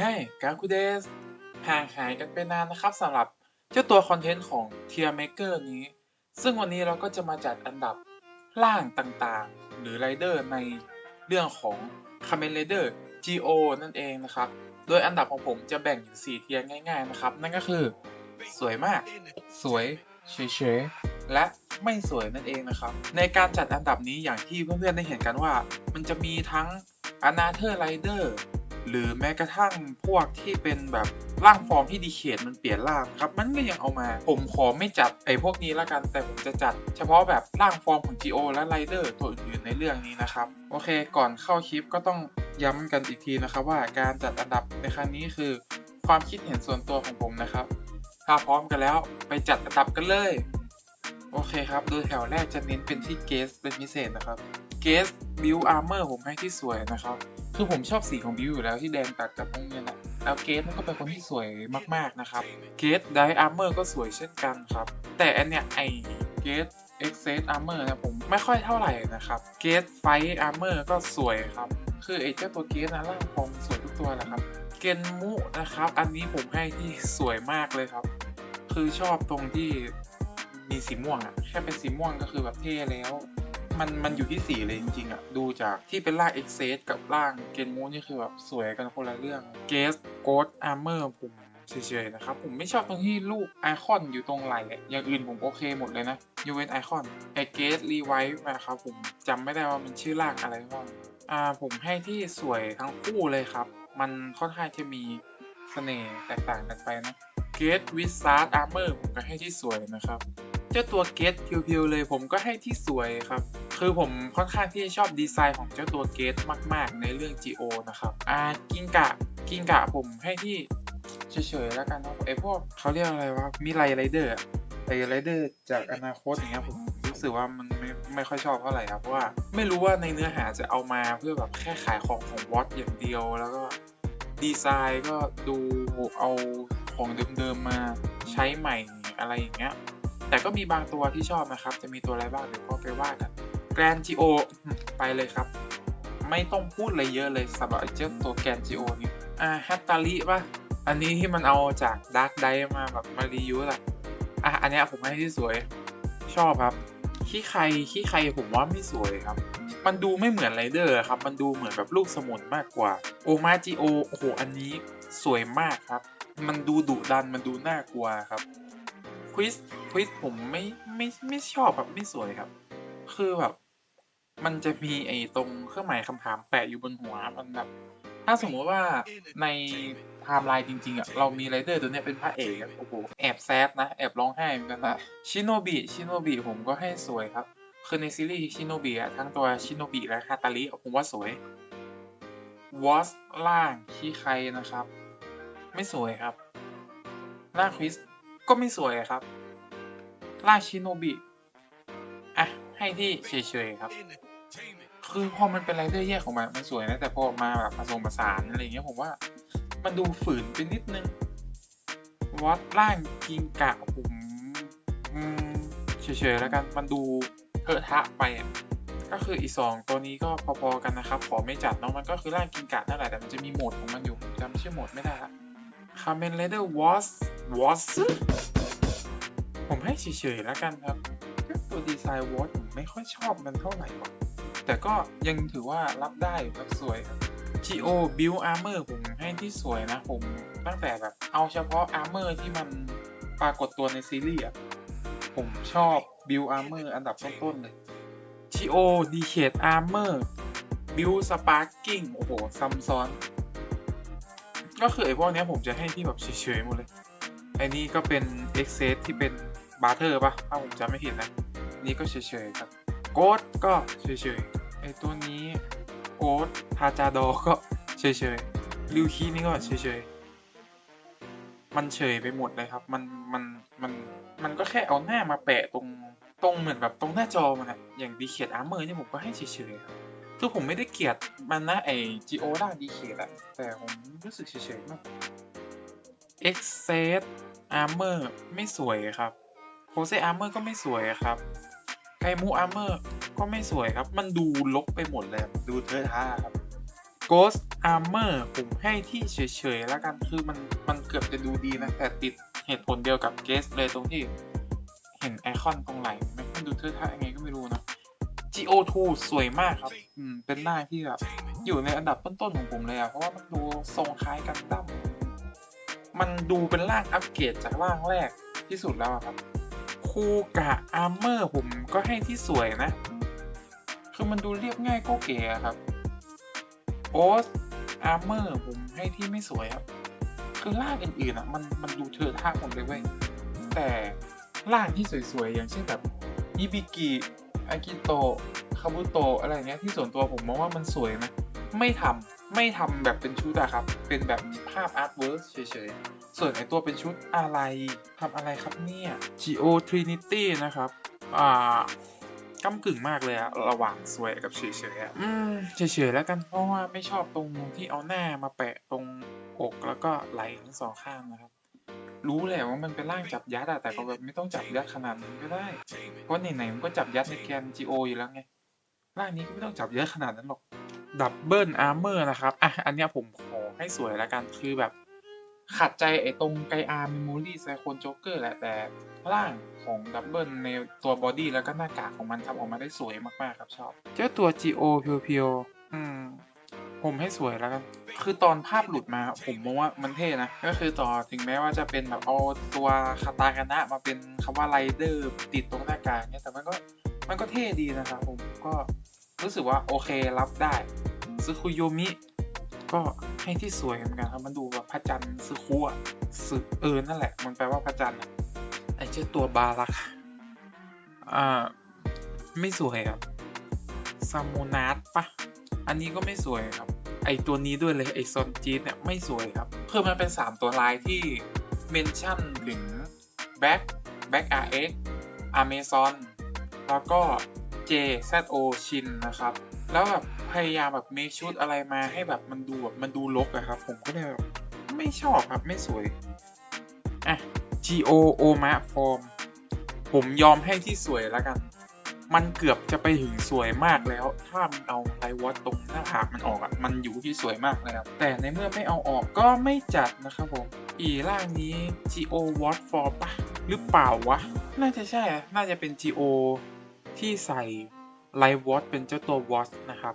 เฮ้ยกาคูเดสห่างหายกันไปนานนะครับสำหรับเจ้าตัวคอนเทนต์ของ Tier Maker นี้ ซึ่งวันนี้เราก็จะมาจัดอันดับร่างต่างๆ หรือไรเดอร์ในเรื่องของ Kamen Rider GO นั่นเองนะครับ โดยอันดับของผมจะแบ่งอยู่ 4 เทียร์ง่าย ๆ นะครับ นั่นก็คือ สวยมาก สวยเฉยๆและไม่สวยนั่นเองนะครับ ในการจัดอันดับนี้อย่างที่เพื่อนๆได้เห็นกันว่า มันจะมีทั้ง a n a t h e r Rider หรือแม้กระทั่งพวกที่เป็นแบบร่างฟอร์มที่ดีเคทมันเปลี่ยนร่างครับ มันก็ยังเอามา ผมขอไม่จัดไอ้พวกนี้ละกันแต่ผมจะจัด เฉพาะแบบร่างฟอร์มของ GO และ Rider ตัวอื่นๆในเรื่องนี้นะครับ โอเคก่อนเข้าคลิปก็ต้องย้ำกันอีกทีนะครับ ว่าการจัดอันดับในครั้งนี้คือ ความคิดเห็นส่วนตัวของผมนะครับ ถ้าพร้อมกันแล้วไปจัดอันดับกันเลย โอเคครับ โดยแถวแรกจะเน้นเป็นที่เกสเป็นพิเศษนะครับเกสบิวอาร์เมอร์ผมให้ที่สวยนะครับ คือผมชอบสีของบิวอยู่แล้วที่แดงตัดกับพวกเนี้ยนะแล้วเกสมันก็เป็นคนที่สวยมากๆนะครับเกสไดอาร์เมอร์ก็สวยเช่นกันครับ แต่อันเนี้ยไอเกสเอ็กเซสอาร์เมอร์นะผมไม่ค่อยเท่าไหร่นะครับเกสไฟอาร์เมอร์ก็สวยครับ คือไอเจ้าตัวเกสนะร่างฟอร์มสวยทุกตัวแหละครับเกนมุนะครับ อันนี้ผมให้ที่สวยมากเลยครับ คือชอบตรงที่ มีสีม่วงอะแค่เป็นสีม่วงก็คือแบบเท่แล้ว มันมันอยู่ที่สีเลยจริงๆอะดูจากที่เป็นร่างเอ็กเซสกับร่างเกนมูนี่คือแบบสวยกันคนละเรื่องเกสโกดอาร์เมอร์ผมเฉยๆนะครับ ผมไม่ชอบตรงที่รูปไอคอนอยู่ตรงไหล่อะอย่างอื่นผมโอเคหมดเลยนะยูเวนไอคอนไอเกสรีไวท์นะครับผมจำไม่ได้ว่ามันชื่อร่างอะไรบ้างอ่าผมให้ที่สวยทั้งคู่เลยครับ มันค่อนข้างจะมีเสน่ห์แตกต่างกันไปนะเกตวิซาร์ดอาร์เมอร์ผมก็ให้ที่สวยนะครับ จ้าตัวเกตเพียวๆเลยผมก็ให้ที่สวยครับ คือผมค่อนข้างที่จะชอบดีไซน์ของเจ้าตัวเกตมากๆ ในเรื่อง GO นะครับอ่ากิงกะกิงกะผมให้ที่เฉยๆแล้วกันเนาะไอพวกเขาเรียกอะไรวะมิไลไรเดอร์ไอไรเดอร์จากอนาคตอย่างเงี้ยผมรู้สึกว่ามันไม่ไม่ค่อยชอบเท่าไหร่ครับเพราะว่าไม่รู้ว่าในเนื้อหาจะเอามาเพื่อแบบแค่ขายของของวอตอย่างเดียว แล้วก็ดีไซน์ก็ดูเอาของเดิมๆมาใช้ใหม่อะไรอย่างเงี้ย แต่ก็มีบางตัวที่ชอบนะครับ จะมีตัวอะไรบ้างเดี๋ยวก็ไปว่ากันแกรนจีโอไปเลยครับ ไม่ต้องพูดอะไรเยอะเลยสำหรับเจ้าตัวแกรนจีโอนี่อ่าฮัตตาลิป่ะ อันนี้ที่มันเอาจากดาร์กไดมาแบบมารียูสอะอะอันนี้ผมให้ที่สวยชอบครับขี้ใครขี้ใครผมว่าไม่สวยครับ มันดูไม่เหมือนไรเดอร์ครับ มันดูเหมือนแบบลูกสมุนมากกว่า โอมาจิโอโอ้โหอันนี้สวยมากครับ มันดูดุดันมันดูน่ากลัวครับ ควิสควิสผมไม่ไม่ไม่ชอบแบบไม่สวยครับ คือแบบ มันจะมีไอ้ตรงเครื่องหมายคำถามแปะอยู่บนหัวมันแบบถ้าสมมติว่าในไทม์ไลน์จริงๆอะเรามีไรเดอร์ตัวเนี้ยเป็นพระเอกโอ้โหแอบแซดนะ แอบร้องไห้เหมือนกันนะชิโนบิชิโนบิผมก็ให้สวยครับ คือในซีรีส์ชิโนบิอะทั้งตัวชิโนบิและฮาตาริผมว่าสวยวอสล่างคีไครนะครับ ไม่สวยครับล่าคริส ก็ไม่สวยครับล่าชิโนบิ อะ ให้ที่เฉยๆครับ คือพอมันเป็นไรเดอร์แยกของมันมันสวยนะ แต่พอมาแบบผสมผสานอะไรอย่างเงี้ยผมว่า มันดูฝืนไปนิดนึงวอสล่างกิงกะผมเฉยๆแล้วกัน มันดูเทอะทะไปอะก็คืออีสองตัวนี้ก็พอๆกันนะครับ ขอไม่จัดเนาะมันก็คือร่างกิงกะนั่นแหละแต่มันจะมีโหมดของมันอยู่จำชื่อโหมดไม่ได้ละ คาเมนไรเดอร์วอสวอสผมให้เฉยๆแล้วกันครับ ตัวดีไซน์วอสผมไม่ค่อยชอบมันเท่าไหร่หรอกแต่ก็ยังถือว่ารับได้ครับสวยครับ GO Build Armor ผมให้ที่สวยนะผมตั้งแต่แบบเอาเฉพาะ Armor ที่มันปรากฏตัวในซีรีส์อะผมชอบ Build Armor อันดับต้นๆเลย GO Decade Armor Build Sparking โอ้โหซัมซ้อน ก็คือไอ้พวกนี้ผมจะให้ที่แบบเฉยๆหมดเลยไอ้นี่ก็เป็น e x c e s ที่เป็นบาร์เทอร์ป่ะถ้าผมจำไม่ผิดนะนี่ก็เฉยๆครับโกดก็เฉยๆไอ้ตัวนี้โอ๊ตทาจาโดก็เฉยๆริวคีนี่ก็เฉยๆมันเฉยไปหมดเลยครับ มันมันมันมันก็แค่เอาหน้ามาแปะตรงตรงเหมือนแบบตรงหน้าจอมันอะอย่างดีเคียดอาร์เมอร์นี่ผมก็ให้เฉยๆครับ คือผมไม่ได้เกลียดมันนะไอจีโอด้าดีเคียดอะแต่ผมรู้สึกเฉยๆมากเอ็กเซสอาร์เมอร์ไม่สวยครับโคเซอาร์เมอร์ก็ไม่สวยครับไกมูอาร์เมอร์ก็ไม่สวยครับ มันดูลกไปหมดเลยดูเทอะท่าครับ Ghost อาร์เมอร์ผมให้ที่เฉยๆแล้วกันคือมันมันเกือบจะดูดีนะ แต่ติดเหตุผลเดียวกับเกสเลยตรงที่ เห็นไอคอนตรงไหลมันมันดูเทอะทะยังไงก็ไม่รู้นะ GO2 สวยมากครับ อืม เป็นหน้าที่แบบอยู่ในอันดับต้นๆของผมเลยอะเพราะว่ามันดูทรงคล้ายกันดั้มมันดูเป็นร่างอัปเกรดจากร่างแรกที่สุดแล้วอะครับ คูกะอาร์เมอร์ผมก็ให้ที่สวยนะ คือมันดูเรียบง่ายก็เก๋อะครับ โอสอาร์เมอร์ผมให้ที่ไม่สวยครับ คือร่างอื่นๆอะมันมันดูเทอะทะหมดเลยเว้ย แต่ร่างที่สวยๆ อย่างเช่นแบบอิบิกิ อากิโตะคาบุโตะอะไรเงี้ยที่ส่วนตัวผมมองว่ามันสวยนะไม่ทำไม่ทำแบบเป็นชุดอะครับ เป็นแบบภาพอาร์ตเวิร์เฉยๆ ส่วนไอตัวเป็นชุดอะไรทำอะไรครับเนี่ย Geo Trinity นะครับ อ่าก้ากึ่งมากเลยอะระหว่างสวยกับเฉยๆอะอืมเฉยๆแล้วกันเพราะว่าไม่ชอบตรงที่เอาหน้ามาแปะตรงอกแล้วก็ไหล่ทั้งสองข้างนะครับ รู้แหละว่ามันเป็นร่างจับยัดอะแต่ก็แบบไม่ต้องจับยัดขนาดนั้นก็ได้ เพราะไหนๆมันก็จับยัดในแกน GO อยู่แล้วไง ร่างนี้ก็ไม่ต้องจับเยอะขนาดนั้นหรอก ดับเบิลอาร์เมอร์นะครับ อะ อันเนี้ยผมขอให้สวยแล้วกัน คือแบบ ขัดใจไอ้ตรงไกอาร์เมมโมรี่ไซโคนโจ๊กเกอร์แหละ แต่ร่างของดับเบิลในตัวบอดี้แล้วก็หน้ากากของมันทำออกมาได้สวยมากๆครับชอบ เจ้าตัว GO เพียวๆ อืม ผมให้สวยแล้วกัน คือตอนภาพหลุดมาผมมองว่ามันเท่นะ ก็คือต่อถึงแม้ว่าจะเป็นแบบเอาตัวคาตากันนะมาเป็นคำว่าไรเดอร์ติดตรงหน้ากากเนี่ยแต่มันก็มันก็เท่ดีนะครับผมก็รู้สึกว่าโอเค รับได้ซึคุโยมิ ก็ให้ที่สวยเหมือนกันครับมันดูแบบพระจันทร์ซึคุอะซึเออนั่นแหละ มันแปลว่าพระจันทร์อะไอเจ้าตัวบารักอ่าไม่สวยครับซามูนาสปะอันนี้ก็ไม่สวยครับ ไอตัวนี้ด้วยเลย ไอซอนจีดเนี่ยไม่สวยครับคือมันเป็น 3 ตัวลายที่เมนชั่นถึงแบ็คแบ็ค RX Amazon แล้วก็ JZO ชินนะครับ แล้วแบบพยายามแบบเมคชุดอะไรมาให้แบบมันดูแบบมันดูลกอะครับ ผมก็เลยแบบไม่ชอบครับไม่สวยอะ GO Oma Form ผมยอมให้ที่สวยแล้วกัน มันเกือบจะไปถึงสวยมากแล้ว ถ้ามันเอาไลวอตตรงหน้าผากมันออกอะมันอยู่ที่สวยมากเลยครับแต่ในเมื่อไม่เอาออกก็ไม่จัดนะครับผม อีร่างนี้ GO Watch for ปะหรือเปล่าวะ น่าจะใช่ น่าจะเป็น GO ที่ใส่ไลวอตเป็นเจ้าตัว Watch นะครับ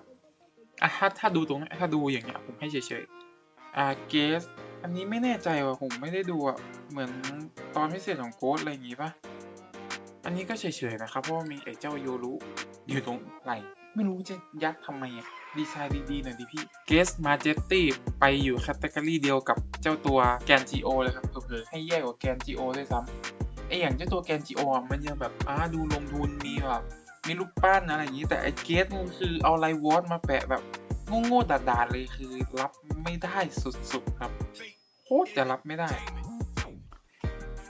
อะถ้าถ้าดูตรงนี้ถ้าดูอย่างเงี้ยผมให้เฉยๆอ่าเกสอันนี้ไม่แน่ใจว่าผมไม่ได้ดูอะเหมือนตอนพิเศษของโค้ดอะไรอย่างงี้ปะ อันนี้ก็เฉยๆนะครับ เพราะว่ามีไอ้เจ้าโยรุอยู่ตรงไหลไม่รู้จะยัดทำไมอะดีไซน์ดีๆหน่อยดิพี่เกสมาเจตตี้ไปอยู่แคตตากรีเดียวกับเจ้าตัวแกน GO เลยครับเผลอๆให้แย่กว่าแกน GO ด้วยซ้ำไออย่างเจ้าตัวแกน GO อะมันยังแบบอ่าดูลงทุนมีแบบมีลูกปั้นอะไรอย่างนี้แต่ไอเกสมันคือเอาไลวอตมาแปะแบบโง่ๆดาๆเลยคือรับไม่ได้สุดๆครับโคตรจะรับไม่ได้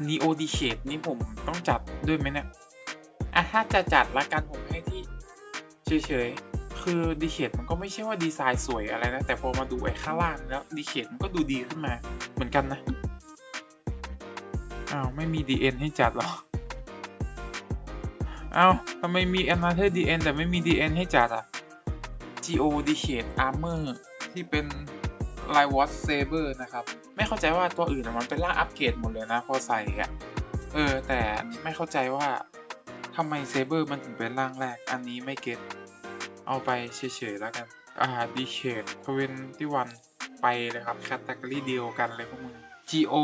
Neo d ีเ a d e นี่ผมต้องจัดด้วยไหมเนี่ยอะถ้าจะจัดละกันผมให้ที่เฉยๆ คือดีเ a d e มันก็ไม่ใช่ว่าดีไซน์สวยอะไรนะ แต่พอมาดูไอ้ข้างล่างแล้วดีเ a d e มันก็ดูดีขึ้นมาเหมือนกันนะ อ้าวไม่มี DN ให้จัดหรอ อ้าวทำไมมี Another DN แต่ไม่มี DN ให้จัดอะ GO d e c a d e Armor ที่เป็น l i w a t Saber นะครับ ไม่เข้าใจว่าตัวอื่นมันเป็นร่างอัปเกรดหมดเลยนะพอใส่อะเออ แต่ไม่เข้าใจว่าทำไม Saber มันถึงเป็นร่างแรก อันนี้ไม่เก็ตเอาไปเฉยๆแล้วกัน อ่า d e c a d e 21ไปเลยครับแคตตากรีเดียวกันเลยพวกมึง GO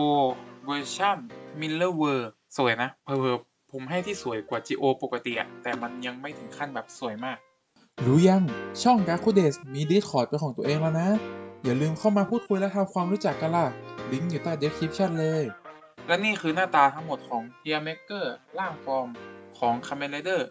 Version Miller World สวยนะเพอๆผมให้ที่สวยกว่า GO ปกติอะแต่มันยังไม่ถึงขั้นแบบสวยมาก รู้ยังช่อง g a k u d e s มี Discord เป็นของตัวเองแล้วนะ อย่าลืมเข้ามาพูดคุยและทำความรู้จักกันล่ะ ลิงก์อยู่ใต้ description เลย และนี่คือหน้าตาทั้งหมดของ t i e r Maker ร่างฟอร์มของ Kamen Rider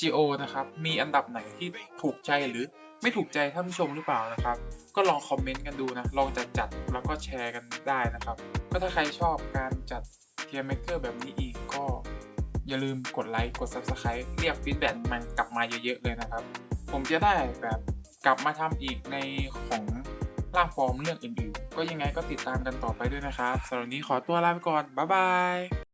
GO นะครับ มีอันดับไหนที่ถูกใจหรือไม่ถูกใจท่านผู้ชมหรือเปล่านะครับ ก็ลองคอมเมนต์กันดูนะ ลองจัดจัดแล้วก็แชร์กันได้นะครับ ก็ถ้าใครชอบการจัด t i e r Maker แบบนี้อีกก็ อย่าลืมกดไลค์กด Subscribe เรียกฟีดแบ็กมันกลับมาเยอะๆเลยนะครับ ผมจะได้แบบกลับมาทำอีกในของ ล่างฟอร์มเรื่องอื่นๆ ก็ยังไงก็ติดตามกันต่อไปด้วยนะครับสำหรับนี้ขอตัวลาไปก่อน บ๊ายบาย